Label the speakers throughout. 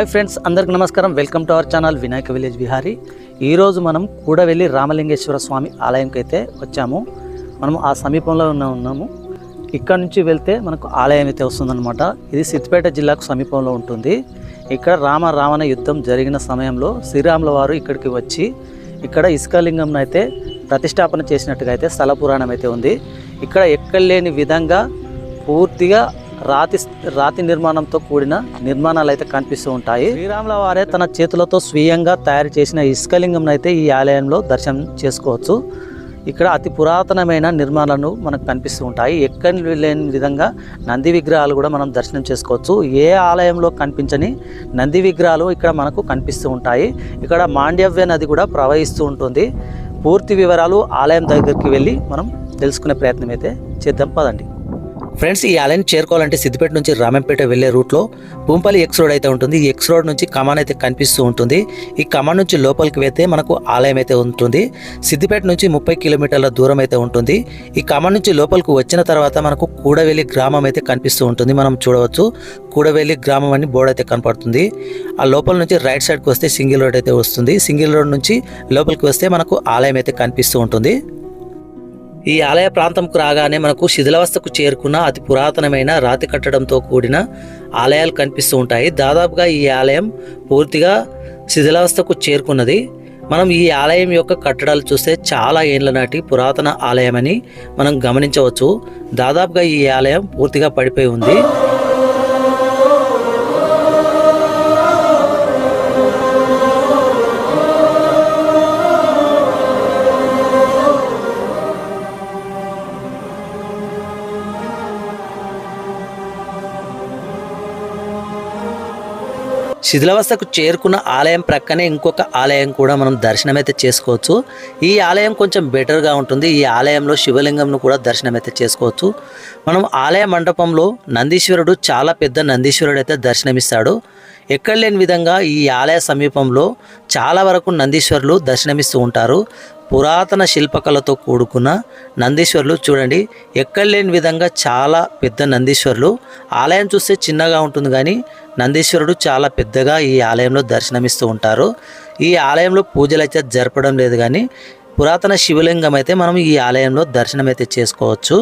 Speaker 1: Hi friends అందరికి నమస్కారం. Welcome to our channel Vinayaka village Vihari. ఈరోజు మనం కూడవెల్లి రామలింగేశ్వర స్వామి ఆలయంకి అయితే వచ్చాము. మనం ఆ సమీపంలో ఉన్న ఉన్నాము. ఇక్కడ నుంచి వెళ్తే మనకు ఆలయం అయితే వస్తుందన్నమాట. ఇది సిద్దిపేట జిల్లాకు సమీపంలో ఉంటుంది. ఇక్కడ రామ రావణ యుద్ధం జరిగిన సమయంలో శ్రీరాముల వారు ఇక్కడికి వచ్చి ఇక్కడ ఇసుకలింగం అయితే ప్రతిష్టాపన చేసినట్టుగా అయితే స్థల పురాణం అయితే ఉంది. ఇక్కడ ఎక్కడ లేని విధంగా పూర్తిగా రాతి రాతి నిర్మాణంతో కూడిన నిర్మాణాలు అయితే కనిపిస్తూ ఉంటాయి. శ్రీరాముల వారే తన చేతులతో స్వీయంగా తయారు చేసిన ఇసుకలింగం అయితే ఈ ఆలయంలో దర్శనం చేసుకోవచ్చు. ఇక్కడ అతి పురాతనమైన నిర్మాణాలు మనకు కనిపిస్తూ ఉంటాయి. ఎక్కడ లేని విధంగా నంది విగ్రహాలు కూడా మనం దర్శనం చేసుకోవచ్చు. ఏ ఆలయంలో కనిపించని నంది విగ్రహాలు ఇక్కడ మనకు కనిపిస్తూ ఉంటాయి. ఇక్కడ మాండవ్య నది కూడా ప్రవహిస్తూ ఉంటుంది. పూర్తి వివరాలు ఆలయం దగ్గరికి వెళ్ళి మనం తెలుసుకునే ప్రయత్నం అయితే చేద్దాం. పదండి. ఫ్రెండ్స్ ఈ ఆలయం చేరుకోవాలంటే సిద్దిపేట నుంచి రామంపేట వెళ్ళే రూట్లో భూంపల్లి ఎక్స్ రోడ్ అయితే ఉంటుంది. ఈ ఎక్స్ రోడ్ నుంచి కమాన్ అయితే కనిపిస్తూ ఉంటుంది. ఈ కమాన్ నుంచి లోపలికి వెళ్తే మనకు ఆలయం అయితే ఉంటుంది. సిద్దిపేట నుంచి ముప్పై కిలోమీటర్ల దూరం అయితే ఉంటుంది. ఈ కమాన్ నుంచి లోపలికి వచ్చిన తర్వాత మనకు కూడవెల్లి గ్రామం అయితే కనిపిస్తూ ఉంటుంది. మనం చూడవచ్చు కూడవెల్లి గ్రామం అని బోర్డు అయితే కనపడుతుంది. ఆ లోపల నుంచి రైట్ సైడ్కి వస్తే సింగిల్ రోడ్ అయితే వస్తుంది. సింగిల్ రోడ్ నుంచి లోపలికి వస్తే మనకు ఆలయం అయితే కనిపిస్తూ ఉంటుంది. ఈ ఆలయ ప్రాంతంకు రాగానే మనకు శిథిలావస్థకు చేరుకున్న అతి పురాతనమైన రాతి కట్టడంతో కూడిన ఆలయాలు కనిపిస్తూ ఉంటాయి. దాదాపుగా ఈ ఆలయం పూర్తిగా శిథిలావస్థకు చేరుకున్నది. మనం ఈ ఆలయం యొక్క కట్టడాలు చూస్తే చాలా ఏండ్ల నాటి పురాతన ఆలయమని మనం గమనించవచ్చు. దాదాపుగా ఈ ఆలయం పూర్తిగా పడిపోయి ఉంది. శిథిలావస్థకు చేరుకున్న ఆలయం ప్రక్కనే ఇంకొక ఆలయం కూడా మనం దర్శనం అయితే చేసుకోవచ్చు. ఈ ఆలయం కొంచెం బెటర్గా ఉంటుంది. ఈ ఆలయంలో శివలింగంను కూడా దర్శనం అయితే చేసుకోవచ్చు. మనం ఆలయ మండపంలో నందీశ్వరుడు చాలా పెద్ద నందీశ్వరుడు అయితే దర్శనమిస్తాడు. ఎక్కడ లేని విధంగా ఈ ఆలయ సమీపంలో చాలా వరకు నందీశ్వరులు దర్శనమిస్తూ ఉంటారు. పురాతన శిల్పకళతో కూడుకున్న నందీశ్వరులు చూడండి. ఎక్కడ లేని విధంగా చాలా పెద్ద నందీశ్వరులు. ఆలయం చూస్తే చిన్నగా ఉంటుంది కానీ నందీశ్వరుడు చాలా పెద్దగా ఈ ఆలయంలో దర్శనమిస్తూ ఉంటారు. ఈ ఆలయంలో పూజలు అయితే జరపడం లేదు కానీ పురాతన శివలింగం అయితే మనం ఈ ఆలయంలో దర్శనం అయితే చేసుకోవచ్చు.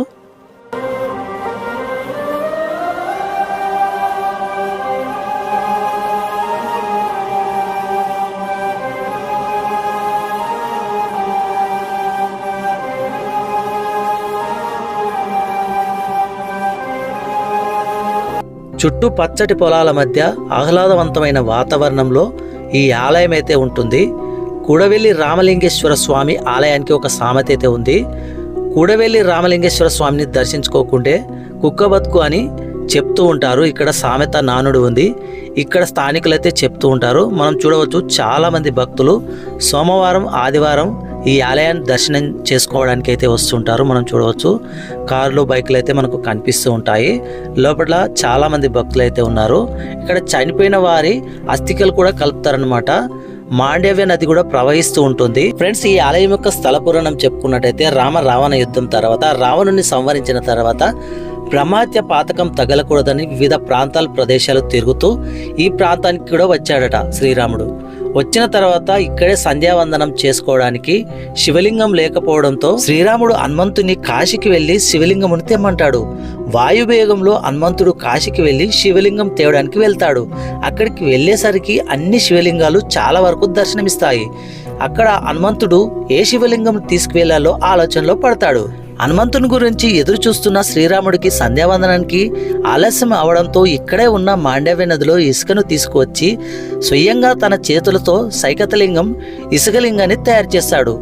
Speaker 1: చుట్టూ పచ్చటి పొలాల మధ్య ఆహ్లాదవంతమైన వాతావరణంలో ఈ ఆలయం అయితే ఉంటుంది. కూడవెల్లి రామలింగేశ్వర స్వామి ఆలయానికి ఒక సామెత అయితే ఉంది. కూడవెల్లి రామలింగేశ్వర స్వామిని దర్శించుకోకుంటే కుక్క బతుకు అని చెప్తూ ఉంటారు. ఇక్కడ సామెత నానుడు ఉంది. ఇక్కడ స్థానికులైతే చెప్తూ ఉంటారు. మనం చూడవచ్చు చాలామంది భక్తులు సోమవారం ఆదివారం ఈ ఆలయాన్ని దర్శనం చేసుకోవడానికి అయితే వస్తుంటారు. మనం చూడవచ్చు. కార్లు బైకులు అయితే మనకు కనిపిస్తూ ఉంటాయి. లోపల చాలామంది భక్తులు అయితే ఉన్నారు. ఇక్కడ చనిపోయిన వారి అస్థికలు కూడా కలుపుతారనమాట మాండవ్య నది కూడా ప్రవహిస్తూ ఉంటుంది. ఫ్రెండ్స్ ఈ ఆలయం యొక్క స్థల పురాణం చెప్పుకున్నట్టయితే రామ రావణ యుద్ధం తర్వాత రావణుని సంవరించిన తర్వాత బ్రహ్మాత్య పాతకం తగలకూడదని వివిధ ప్రాంతాల ప్రదేశాలు తిరుగుతూ ఈ ప్రాంతానికి కూడా వచ్చాడట శ్రీరాముడు. వచ్చిన తర్వాత ఇక్కడే సంధ్యావందనం చేసుకోవడానికి శివలింగం లేకపోవడంతో శ్రీరాముడు హనుమంతుని కాశీకి వెళ్ళి శివలింగమును తెమ్మంటాడు. వాయువేగంలో హనుమంతుడు కాశీకి వెళ్ళి శివలింగం తేవడానికి వెళ్తాడు. అక్కడికి వెళ్ళేసరికి అన్ని శివలింగాలు చాలా వరకు దర్శనమిస్తాయి. అక్కడ హనుమంతుడు ఏ శివలింగం తీసుకువెళ్ళాలో ఆలోచనలో పడతాడు. హనుమంతుని గురించి ఎదురు చూస్తున్న శ్రీరాముడికి సంధ్యావందనానికి ఆలస్యం అవడంతో ఇక్కడే ఉన్న మాండవ్య నదిలో ఇసుకను తీసుకువచ్చి స్వయంగా తన చేతులతో సైకతలింగం ఇసుకలింగాన్ని తయారు చేస్తాడు.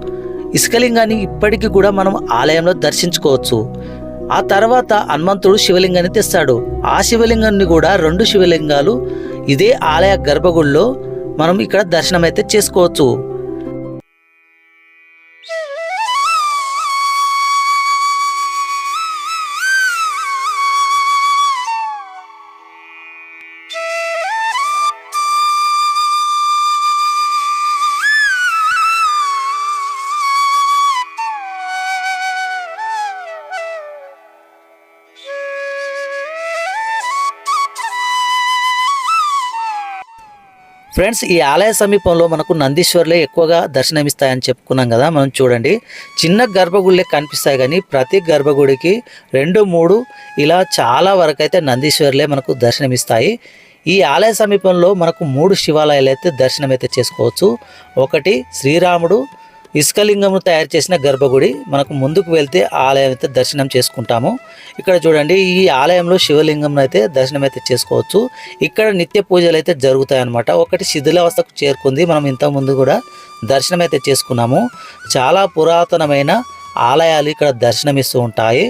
Speaker 1: ఇసుకలింగాన్ని ఇప్పటికీ కూడా మనం ఆలయంలో దర్శించుకోవచ్చు. ఆ తర్వాత హనుమంతుడు శివలింగాన్ని తెస్తాడు. ఆ శివలింగాన్ని కూడా రెండు శివలింగాలు ఇదే ఆలయ గర్భగుడిలో మనం ఇక్కడ దర్శనం అయితే చేసుకోవచ్చు. ఫ్రెండ్స్ ఈ ఆలయ సమీపంలో మనకు నందీశ్వర్లే ఎక్కువగా దర్శనమిస్తాయని చెప్పుకున్నాం కదా మనం చూడండి. చిన్న గర్భగుడిలే కనిపిస్తాయి కానీ ప్రతి గర్భగుడికి రెండు మూడు ఇలా చాలా వరకు అయితే నందీశ్వర్లే మనకు దర్శనమిస్తాయి. ఈ ఆలయ సమీపంలో మనకు మూడు శివాలయాలు అయితే దర్శనం అయితే చేసుకోవచ్చు. ఒకటి శ్రీరాముడు ఇసుకలింగంను తయారు చేసిన గర్భగుడి మనకు ముందుకు వెళ్తే ఆలయం అయితే దర్శనం చేసుకుంటాము. ఇక్కడ చూడండి ఈ ఆలయంలో శివలింగం అయితే దర్శనం అయితే చేసుకోవచ్చు. ఇక్కడ నిత్య పూజలు అయితే జరుగుతాయి అన్నమాట ఒకటి శిథిలావస్థకు చేరుకుంది. మనం ఇంతకు ముందు కూడా దర్శనం అయితే చేసుకున్నాము. చాలా పురాతనమైన ఆలయాలు ఇక్కడ దర్శనమిస్తూ ఉంటాయి.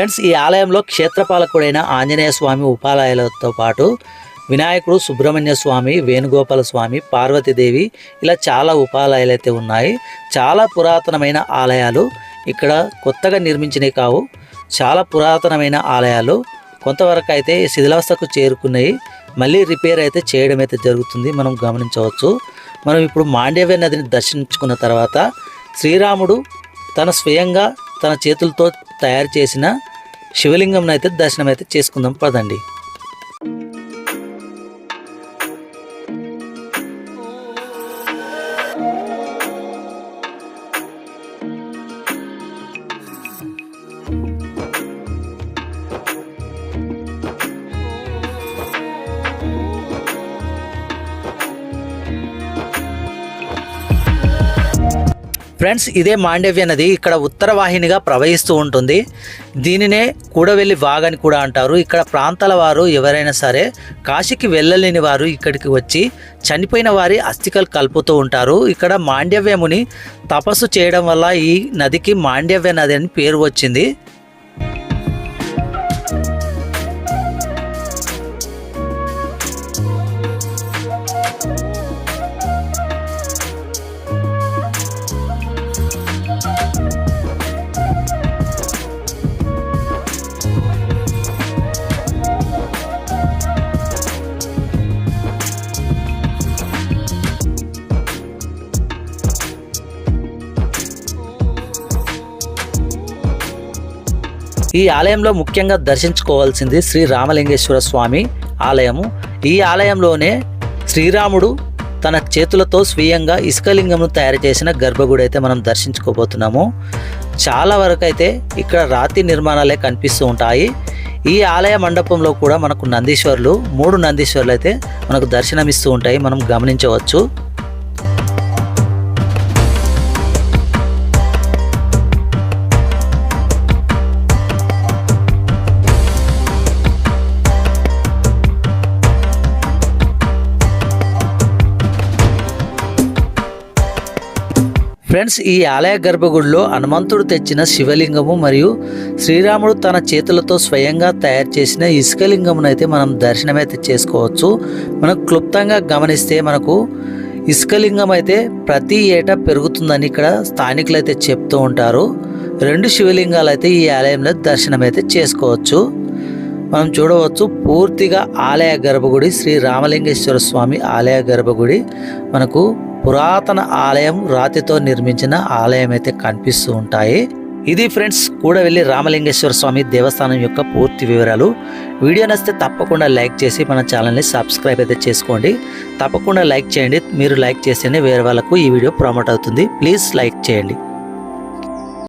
Speaker 1: ఫ్రెండ్స్ ఈ ఆలయంలో క్షేత్రపాలకుడైన ఆంజనేయ స్వామి ఉపాలయాలతో పాటు వినాయకుడు సుబ్రహ్మణ్య స్వామి వేణుగోపాల స్వామి పార్వతీదేవి ఇలా చాలా ఉపాలయాలు అయితే ఉన్నాయి. చాలా పురాతనమైన ఆలయాలు ఇక్కడ కొత్తగా నిర్మించినవి కావు. చాలా పురాతనమైన ఆలయాలు కొంతవరకు అయితే శిథిలావస్థకు చేరుకున్నాయి. మళ్ళీ రిపేర్ అయితే చేయడం అయితే జరుగుతుంది. మనం గమనించవచ్చు. మనం ఇప్పుడు మాండవ్య నదిని దర్శించుకున్న తర్వాత శ్రీరాముడు తన స్వయంగా తన చేతులతో తయారు చేసిన శివలింగం అయితే దర్శనం అయితే చేసుకుందాం పదండి. ఫ్రెండ్స్ ఇదే మాండవ్య నది ఇక్కడ ఉత్తర వాహినిగా ప్రవహిస్తూ ఉంటుంది. దీనినే కూడవెల్లి వాగని కూడా అంటారు. ఇక్కడ ప్రాంతాల వారు ఎవరైనా సరే కాశీకి వెళ్ళలేని వారు ఇక్కడికి వచ్చి చనిపోయిన వారి అస్థికలు కలుపుతూ ఉంటారు. ఇక్కడ మాండవ్యముని తపస్సు చేయడం వల్ల ఈ నదికి మాండవ్య నది అని పేరు వచ్చింది. ఈ ఆలయంలో ముఖ్యంగా దర్శించుకోవాల్సింది శ్రీ రామలింగేశ్వర స్వామి ఆలయము. ఈ ఆలయంలోనే శ్రీరాముడు తన చేతులతో స్వీయంగా ఇసుకలింగంను తయారు చేసిన గర్భగుడి అయితే మనం దర్శించుకోబోతున్నాము. చాలా వరకు అయితే ఇక్కడ రాతి నిర్మాణాలే కనిపిస్తూ ఉంటాయి. ఈ ఆలయ మండపంలో కూడా మనకు నందీశ్వర్లు మూడు నందీశ్వర్లు అయితే మనకు దర్శనమిస్తూ ఉంటాయి. మనం గమనించవచ్చు. ఫ్రెండ్స్ ఈ ఆలయ గర్భగుడిలో హనుమంతుడు తెచ్చిన శివలింగము మరియు శ్రీరాముడు తన చేతులతో స్వయంగా తయారు చేసిన ఇసుకలింగమునైతే మనం దర్శనమైతే చేసుకోవచ్చు. మనం క్లుప్తంగా గమనిస్తే మనకు ఇసుకలింగం అయితే ప్రతి ఏటా పెరుగుతుందని ఇక్కడ స్థానికులు అయితే చెప్తూ ఉంటారు. రెండు శివలింగాలు అయితే ఈ ఆలయంలో దర్శనం అయితే చేసుకోవచ్చు. మనం చూడవచ్చు పూర్తిగా ఆలయ గర్భగుడి శ్రీ రామలింగేశ్వర స్వామి ఆలయ గర్భగుడి మనకు పురాతన ఆలయం రాతితో నిర్మించిన ఆలయం అయితే కనిపిస్తూ ఉంటాయి. ఇది ఫ్రెండ్స్ కూడా వెళ్ళి రామలింగేశ్వర స్వామి దేవస్థానం యొక్క పూర్తి వివరాలు. వీడియో నచ్చితే తప్పకుండా లైక్ చేసి మన ఛానల్ని సబ్స్క్రైబ్ అయితే చేసుకోండి. తప్పకుండా లైక్ చేయండి. మీరు లైక్ చేస్తేనే వేరే వాళ్ళకు ఈ వీడియో ప్రమోట్ అవుతుంది. ప్లీజ్ లైక్ చేయండి.